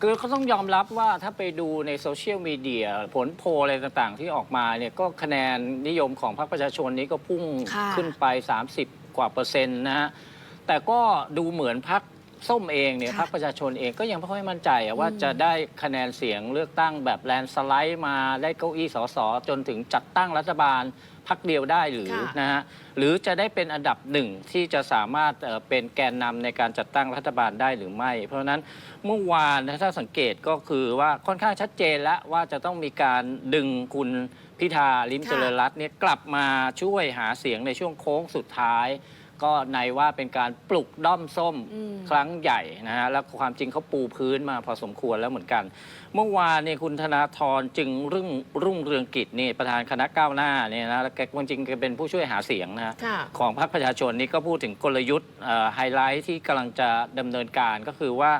คือเขาต้องยอมรับว่าถ้าไปดูในโซเชียลมีเดียผลโพลอะไรต่างๆ ที่ออกมาเนี่ยก็คะแนนนิยมของพรรคประชาชนนี้ก็พุ่งค่ะ ขึ้นไป 30 กว่าเปอร์เซ็นต์นะฮะแต่ก็ดูเหมือนพรรค ส้มเองเนี่ยค่ะพรรคประชาชนเองก็ยังไม่ค่อยมั่นใจอะว่าอืมจะได้คะแนนเสียงเลือกตั้งแบบแลนด์สไลด์มาได้เก้าอี้สสจนถึงจัดตั้งรัฐบาลพักเดียวได้หรือค่ะ นะฮะหรือจะได้เป็นอันดับหนึ่งที่จะสามารถเอ่อเป็นแกนนำในการจัดตั้งรัฐบาลได้หรือไม่ เพราะฉะนั้นเมื่อวานนะถ้าสังเกตก็คือว่าค่อนข้างชัดเจนแล้วว่าจะต้องมีการดึงคุณพิธาลิมค่ะเจริญรัตน์เนี่ยกลับมาช่วยหาเสียงในช่วงโค้งสุดท้าย ก็ในว่าเป็นการปลุกด้อมส้มอืม ครั้งใหญ่นะฮะแล้วความจริงเขาปูพื้นมาพอสมควรแล้วเหมือนกัน เมื่อวานเนี่ยคุณธนาธรจึงรุ่งรุ่งเรืองกิจนี่ประธานคณะก้าวหน้าเนี่ยนะแล้วแกความจริงแกเป็นผู้ช่วยหาเสียงนะฮะ ค่ะ ของพรรคประชาชนนี่ก็พูดถึงกลยุทธ์ไฮไลท์ที่กำลังจะดำเนินการก็คือว่า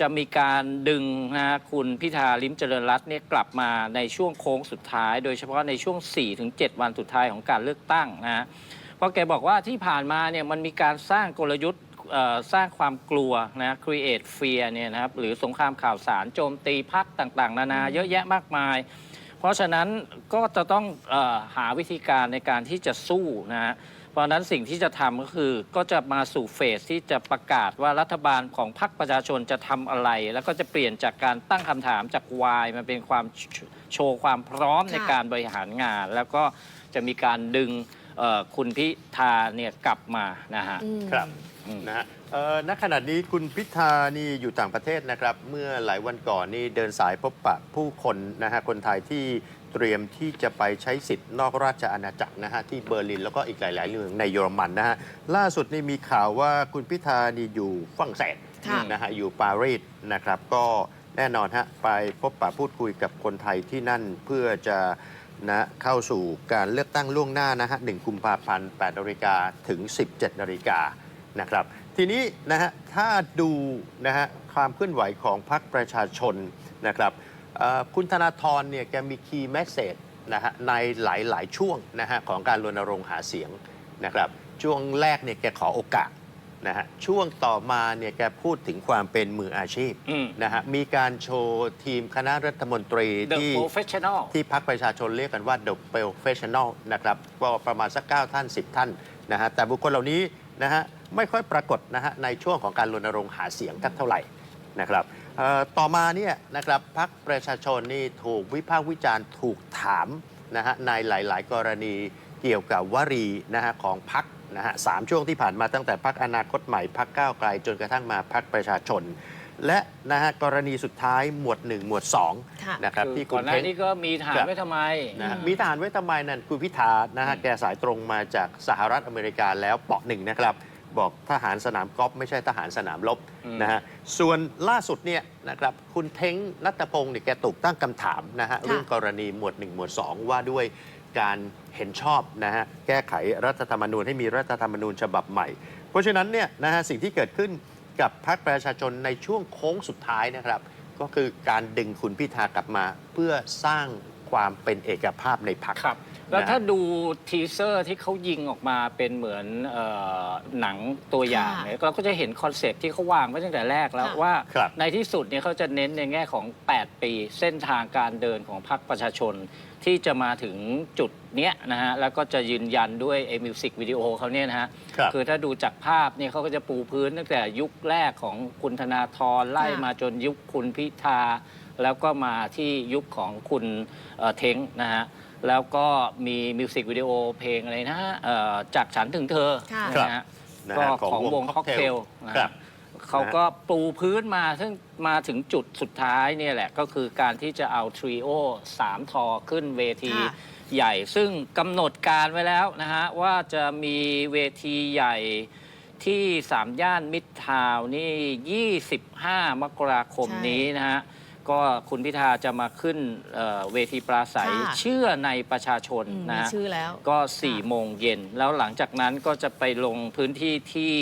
จะมีการดึงนะฮะคุณพิธาลิมเจริญรัตน์เนี่ยกลับมาในช่วงโค้งสุดท้าย โดยเฉพาะในช่วง 4-7 วันสุดท้ายของการเลือกตั้งนะฮะเพ ราะแกบอกว่าที่ผ่านมาเนี่ยมันมีการสร้างกลยุทธ์เอ่อสร้างความกลัวนะ create fear เนี่ยนะครับหรือสงครามข่าวสารโจมตีพักต่างๆ นานาเยอะแยะมากมาย เพราะฉะนั้นก็จะต้องเออหาวิธีการในการที่จะสู้นะฮะเพราะฉะนั้นสิ่งที่จะทำก็คือก็จะมาสู่เฟสที่จะประกาศว่ารัฐบาลของพรรคประชาชนจะทำอะไร แล้วก็จะเปลี่ยนจากการตั้งคำถามจากวายมาเป็นความโชโชว์ความพร้อมค่ะในการบริหารงาน แล้วก็จะมีการดึง เอ่อคุณพิธาเนี่ยกลับมานะฮะ อืม ครับอืม นะฮะเอ่อณขณะนี้คุณพิธานี่อยู่ต่างประเทศนะครับ เมื่อหลายวันก่อนนี่เดินสายพบปะผู้คนนะฮะคนไทยที่เตรียมที่จะไปใช้สิทธิ์นอกราชอาณาจักรนะฮะที่เบอร์ลินแล้วก็อีกหลาย ๆ เมืองในเยอรมันนะฮะล่าสุดนี่มีข่าวว่าคุณพิธานี่อยู่ฝรั่งเศสค่ะ นะฮะอยู่ปารีสนะครับ ก็แน่นอนฮะไปพบปะพูดคุยกับคนไทยที่นั่นเพื่อจะ นะเข้าสู่การเลือกตั้งล่วงหน้านะฮะ1กุมภาพันธ์8นาฬิกาถึง 17นาฬิกานะครับทีนี้นะฮะถ้าดูนะฮะความเคลื่อนไหวของพรรคประชาชนนะครับอ่อคุณธนาธรเนี่ยแกมีคีย์แมสเซจนะฮะในหลาย ๆ ช่วงนะฮะของการรณรงค์หาเสียงนะครับช่วงแรกเนี่ยแกขอโอกาส นะฮะช่วงต่อมาเนี่ยแกพูดถึงความเป็นมืออาชีพอืม นะฮะมีการโชว์ทีมคณะรัฐมนตรี The ที่ Professional ที่พักประชาชนเรียกกันว่า The Professional นะครับก็ประมาณสัก 9 ท่าน 10 ท่านนะฮะแต่บุคคลเหล่านี้นะฮะไม่ค่อยปรากฏนะฮะในช่วงของการรณรงค์หาเสียงกันเท่าไหร่นะครับเอ่อต่อมาเนี่ยนะครับพักประชาชนนี่ถูกวิพากษ์วิจารณ์ถูกถามนะฮะในหลาย ๆ กรณีเกี่ยวกับวลีนะฮะของพัก นะฮะสามช่วงที่ผ่านมาตั้งแต่พักอนาคตใหม่พักก้าวไกลจนกระทั่งมาพักประชาชน และนะฮะกรณีสุดท้ายหมวด 1 หมวดค่ะ2นะครับคือที่คุก่อณนหน้าเพ้นนี้ก็มีฐานครับ ไว้ทำไม นะฮะอืมมีทหารไว้ทำไมนั่นคุณพิธานะฮะอืมแกสายตรงมาจากสหรัฐอเมริกาแล้วเปาะหนึ่งนะครับ บอกทหารสนามกอล์ฟไม่ใช่ทหารสนามรบนะฮะส่วนล่าสุดเนี่ยนะครับคุณเท้งนัตพงศ์เนี่ยแกถูกตั้งคำถามนะฮะเรื่องกรณีหมวด 1 หมวด 2 ว่าด้วย การเห็นชอบนะฮะแก้ไขรัฐธรรมนูญให้มีรัฐธรรมนูญฉบับใหม่ เพราะฉะนั้นเนี่ยนะฮะสิ่งที่เกิดขึ้นกับพรรคประชาชนในช่วงโค้งสุดท้ายนะครับ ก็คือการดึงคุณพิธากลับมา เพื่อสร้างความเป็นเอกภาพในพรรค ครับ แล้วนะ ถ้าดูทีเซอร์ที่เขายิงออกมาเป็นเหมือนเออหนังตัวอย่างค่ะเนี่ยเราก็จะเห็นคอนเซปต์ที่เขาวางไว้ตั้งแต่แรกแล้วค่ะ ว่าครับในที่สุดเนี่ยเขาจะเน้นในแง่ของ 8 ปี เส้นทางการเดินของพรรคประชาชน ที่จะมาถึงจุดเนี้ยนะฮะแล้วก็จะยืนยันด้วยไอ้มิวสิกวิดีโอเขาเนี่ยนะฮะครับคือถ้าดูจากภาพเนี่ยเขาก็จะปูพื้นตั้งแต่ยุคแรกของคุณธนาธรไล่ค่ะมาจนยุคคุณพิธา แล้วก็มาที่ยุคของคุณเอ่อเท้งนะฮะแล้วก็มีมิวสิกวิดีโอเพลงอะไรนะฮะเอ่อจากฉันถึงเธอค่ะ นะฮะนะก็ฮะของวงค็อกเทลนะครัฮะบ เขาก็ปูพื้นมาซึ่งมาถึงจุดสุดท้ายเนี่ยแหละก็คือการที่จะเอาทริโอสามทอขึ้นเวทีค่ะใหญ่ ซึ่งกำหนดการไว้แล้วนะฮะ ว่าจะมีเวทีใหญ่ที่สามย่านมิตรทาวน์นี่ 25 มกราคมใช่นี้นะฮะ ก็คุณพิธาจะมาขึ้นเอ่อเวทีปราศัยค่ะ เชื่อในประชาชนอืมนะมีฮะ ชื่อแล้ว ก็4โมงเย็น แล้วหลังจากนั้นก็จะไปลงพื้นที่ที่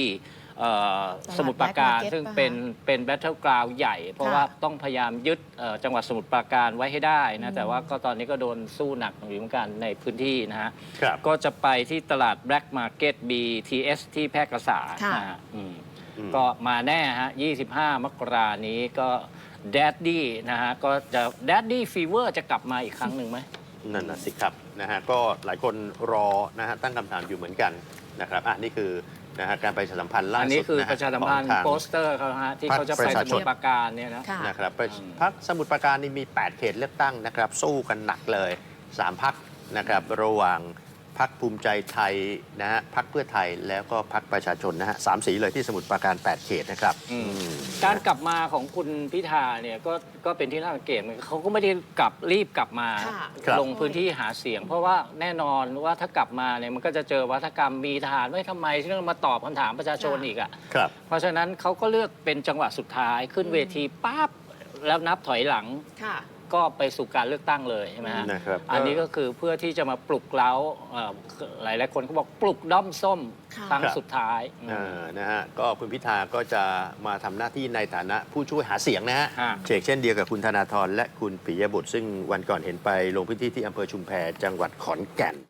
เอ่อตลาดสมุทรปราการ Black Market ซึ่งป่ะคะเป็นเป็นแบทเทิลกราวใหญ่ เพราะค่ะว่าต้องพยายามยึดเอ่อจังหวัดสมุทรปราการไว้ให้ได้อืนะมแต่ว่าก็ตอนนี้ก็โดนสู้หนักอยู่เหมือนกันในพื้นที่นะฮะครับ ก็จะไปที่ตลาด Black Market BTS ที่แพร่กษาค่ะ นะฮะอืมอืมก็มาแน่ฮะ 25 มกรานี้ก็แดดดี้นะฮะ ก็จะแดดดี้ฟีเวอร์จะกลับมาอีกครั้งหนึ่งไหม นั่นน่ะสิครับนะฮะก็หลายคนรอนะฮะตั้งคำถามอยู่เหมือนกันนะครับอะนี่คือ นะฮะการประชาสัมพันธ์ล่าอันสุนี้ดคือนะฮะประชาสัมพันธ์ของทาง โปสเตอร์เขาฮะที่พรรคเขาจะปไประชาสชนมุทรปราการเนี่ยนะ ค่ะ นะครับประอืม พักสมุทรปราการนี่มี 8 เขตเลือกตั้งนะครับ สู้กันหนักเลย 3 พักนะครับ ระหว่าง พักภูมิใจไทยนะฮะพักเพื่อไทยแล้วก็พักประชาชนนะฮะสามสีเลยที่สมุทรปราการ 8 เขตนะครับอืม อืม การกลับมาของคุณพิธาเนี่ยก็ก็เป็นที่น่าสังเกตเหมือนกันเขาก็ไม่ได้กลับรีบกลับมา ค่ะครับ ลงพื้นที่หาเสียง เพราะว่าแน่นอนว่าถ้ากลับมาเนี่ยมันก็จะเจอวัฒกรรมมีทหารไม่ทำไมที่ต้องมาตอบคำถามประชาชนอีกอะครับ เพราะฉะนั้นเขาก็เลือกเป็นจังหวะสุดท้ายขึ้นเวทีปั๊บแล้วนับถอยหลัง ค่ะ ก็ไปสู่การเลือกตั้งเลยใช่ไหมฮะนะครับ อันนี้ก็คือเพื่อที่จะมาปลุกเล้าเอ่อหลายหลายๆคนก็บอกปลุกด้อมส้มค่ะ ครั้งครับสุดท้ายอ่านะฮะก็คุณพิธาก็จะมาทำหน้าที่ในฐานะผู้ช่วยหาเสียงนะฮะฮะ เชกเช่นเดียวกับคุณธนาธรและคุณปิยบุตร ซึ่งวันก่อนเห็นไปลงพื้นที่ที่อำเภอชุมแพจังหวัดขอนแก่น